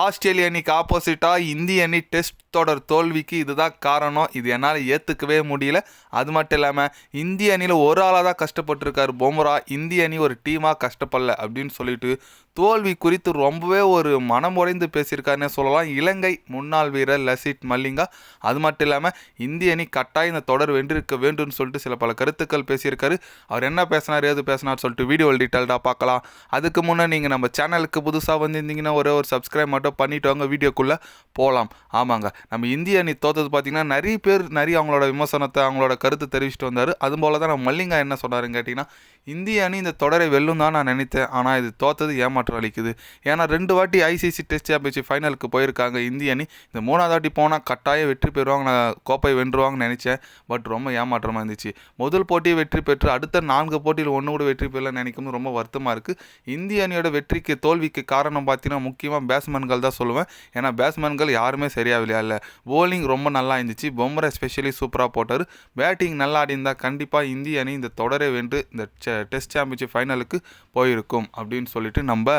ஆஸ்திரேலிய அணிக்கு ஆப்போசிட்டாக இந்திய அணி டெஸ்ட் தொடர் தோல்விக்கு இதுதான் காரணம். இது என்னால் ஏற்றுக்கவே முடியல. அது மட்டும் இல்லாமல் இந்திய அணியில் ஒரு ஆளாக தான் கஷ்டப்பட்டிருக்கார் பொம்ரா. இந்திய அணி ஒரு டீமாக கஷ்டப்படல அப்படின்னு சொல்லிட்டு தோல்வி குறித்து ரொம்பவே ஒரு மனம் உடைந்து பேசியிருக்காருன்னே சொல்லலாம். இலங்கை முன்னாள் வீரர் லசித் மல்லிங்கா. அது மட்டும் இல்லாமல் இந்திய அணி கட்டாயம் இந்த தொடர் வென்றிருக்க வேண்டும்னு சொல்லிட்டு சில பல கருத்துக்கள் பேசியிருக்காரு. அவர் என்ன பேசினார் ஏது பேசினார் சொல்லிட்டு வீடியோவில் டீட்டெயில்டாக பார்க்கலாம். அதுக்கு முன்னே நீங்கள் நம்ம சேனலுக்கு புதுசாக வந்திருந்தீங்கன்னா ஒரே ஒரு சப்ஸ்கிரைப் மட்டும் பண்ணிட்டவங்க வீடியோக்குள்ளே போகலாம் ஆமாங்க. நம்ம இந்திய அணி தோத்தது பார்த்தீங்கன்னா நிறைய பேர் நிறைய அவங்களோட விமர்சனத்தை அவங்களோட கருத்து தெரிவிச்சிட்டு வந்தார். அதுபோல் தான் நம்ம மல்லிங்கா என்ன சொன்னாருன்னு கேட்டிங்கன்னா இந்திய அணி இந்த தொடரை வெல்லும் தான் நான் நினைத்தேன். ஆனால் இது தோத்தது ஏமாற்றம் அளிக்குது. ஏன்னா ரெண்டு வாட்டி ஐசிசி டெஸ்ட் சாம்பியன்ஷிப் ஃபைனலுக்கு போயிருக்காங்க இந்திய அணி. இந்த மூணாவது வாட்டி போனால் கட்டாயம் வெற்றி பெறுவாங்க நான் கோப்பை வென்றுவாங்கன்னு நினச்சேன். பட் ரொம்ப ஏமாற்றமாக இருந்துச்சு. முதல் போட்டி வெற்றி பெற்று அடுத்த நான்கு போட்டியில் ஒன்று கூட வெற்றி பெறல நினைக்கும் ரொம்ப வருத்தமாக இருக்குது இந்திய அணியோட வெற்றிக்கு தோல்விக்கு காரணம் பார்த்தீங்கன்னா முக்கியமாக பேட்ஸ்மேன்கள் தான் சொல்லுவேன். ஏன்னா பேட்ஸ்மேன்கள் யாருமே சரியாக விளையாடல போலிங் ரொம்ப நல்லா இருந்துச்சு. பொம்ரை ஸ்பெஷலி சூப்பராக போட்டார். பேட்டிங் நல்லா ஆடி இருந்தால் கண்டிப்பாக இந்திய அணி இந்த தொடரை வென்று இந்த டெஸ்ட் சாம்பியன்ஷிப் ஃபைனலுக்கு போயிருக்கும் அப்படின்னு சொல்லிட்டு நம்ம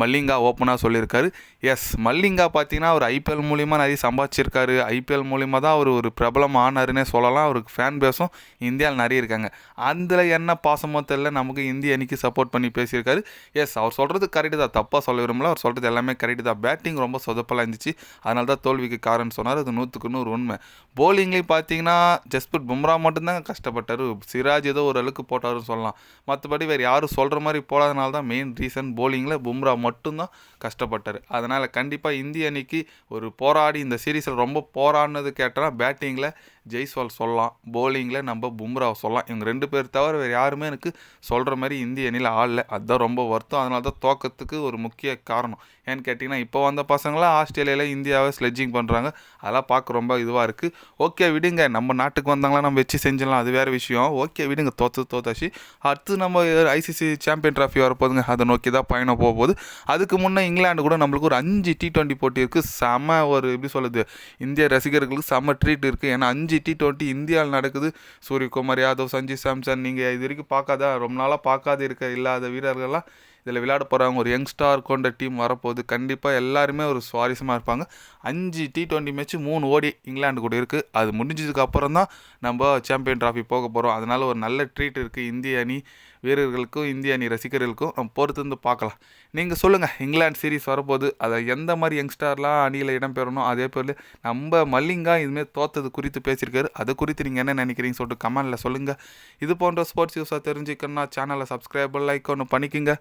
மல்லிங்கா ஓப்பனாக சொல்லியிருக்காரு. எஸ் மல்லிங்கா பார்த்தீங்கன்னா அவர் ஐபிஎல் மூலிமா நிறைய சம்பாதிச்சிருக்காரு. ஐபிஎல் மூலிமா தான் அவர் ஒரு பிரபலம் ஆனாருன்னே சொல்லலாம். அவருக்கு ஃபேன் பேஸும் இந்தியாவில் நிறைய இருக்காங்க. அதில் என்ன பாசமோ தெரியல நமக்கு இந்திய அணிக்கு சப்போர்ட் பண்ணி பேசியிருக்காரு. எஸ் அவர் சொல்கிறது கரெக்டு தான். தப்பாக சொல்ல விரும்பல. அவர் சொல்கிறது எல்லாமே கரெக்டு தான். பேட்டிங் ரொம்ப சொதப்பலாக இருந்துச்சு. அதனால தான் தோல்விக்கு காரணம் சொன்னார். அது நூற்றுக்கு நூறு உண்மை. போலிங்லேயும் பார்த்தீங்கன்னா ஜஸ்பிரிட் பும்ரா மட்டும்தான் கஷ்டப்பட்டார். சிராஜ் ஏதோ ஓரளவுக்கு போட்டாருன்னு சொல்லலாம். மற்றபடி வேறு யாரும் சொல்கிற மாதிரி போடாதனால தான் மெயின் ரீசன் போலிங்கில் பும்ரா மட்டும்தான் கஷ்டப்பட்டார். அதனால் கண்டிப்பாக இந்திய அணிக்கு ஒரு போராடி இந்த சீரீஸில் ரொம்ப போராடினது கேட்டால் பேட்டிங்கில் ஜெய்ஸ்வால் சொல்லலாம் போலிங்கில் நம்ம பும்ராவை சொல்லலாம். இவங்க ரெண்டு பேர் தவிர வேறு யாருமே எனக்கு சொல்கிற மாதிரி இந்திய அணியில் ஆடல அதுதான் ரொம்ப வருத்தம். அதனால தான் தோக்கத்துக்கு ஒரு முக்கிய காரணம். ஏன்னு கேட்டிங்கன்னா இப்போ வந்த பசங்களாம் ஆஸ்திரேலியாவில் இந்தியாவை ஸ்லெட்ஜிங் பண்ணுறாங்க அதெல்லாம் பார்க்க ரொம்ப இதுவாக இருக்குது ஓகே விடுங்க. நம்ம நாட்டுக்கு வந்தாங்களா நம்ம வச்சு செஞ்சிடலாம். அது வேறு விஷயம். ஓகே விடுங்க. தோத்து தோத்தாச்சு. அடுத்த அடுத்து நம்ம ஐசிசி சாம்பியன் ட்ராஃபி வரப்போதுங்க அதை நோக்கி தான் பயணம் போக போகுது அதுக்கு முன்னே இங்கிலாந்து கூட நம்மளுக்கு ஒரு அஞ்சு டி ட்வெண்ட்டி போட்டி இருக்குது செம ஒரு எப்படி சொல்லுது இந்திய ரசிகர்களுக்கு செம ட்ரீட் இருக்குது ஏன்னா அஞ்சு டி ட்வெண்ட்டி இந்தியாவில் நடக்குது. சூரியகுமார் யாதவ் சஞ்சய் சாம்சன் நீங்கள் இது வரைக்கும் பார்க்காத ரொம்ப நாளாக பார்க்காத இருக்க இல்லாத வீரர்கள்லாம் இதில் விளையாட போகிறவங்க ஒரு யங்ஸ்டார் கொண்ட டீம் வரப்போகுது. கண்டிப்பாக எல்லாருமே ஒரு சுவாரஸ்யமாக இருப்பாங்க. அஞ்சு டி டுவெண்ட்டி மேட்ச் மூணு ஓடி இங்கிலாந்து கூட இருக்குது அது முடிஞ்சதுக்கு அப்புறம் தான் நம்ம சாம்பியன் ட்ராஃபி போக போகிறோம் அதனால் ஒரு நல்ல ட்ரீட் இருக்குது இந்திய அணி வீரர்களுக்கும் இந்திய அணி ரசிகர்களுக்கும் பொறுத்திருந்து பார்க்கலாம். நீங்கள் சொல்லுங்கள் இங்கிலாந்து சீரீஸ் வரப்போகுது அதை எந்த மாதிரி யங்ஸ்டார்லாம் அணியில் இடம்பெறணும் அதே போல் நம்ம மல்லிங்கா இதுமாரி தோத்தது குறித்து பேசியிருக்காரு. அது குறித்து நீங்கள் என்ன நினைக்கிறீங்க சொல்லிட்டு கமெண்டில் சொல்லுங்கள் இது போன்ற ஸ்போர்ட்ஸ் நியூஸாக தெரிஞ்சுக்கணும்னா சேனலை சப்ஸ்கிரைப் லைக் ஒன்று பண்ணிக்கோங்க.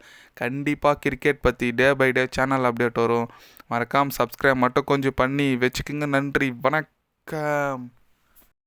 கண்டிப்பாக கிரிக்கெட் பற்றி day by day channel update வரும். மறக்காமல் சப்ஸ்கிரைப் மட்டும் கொஞ்சம் பண்ணி வச்சுக்கோங்க. நன்றி வணக்கம்.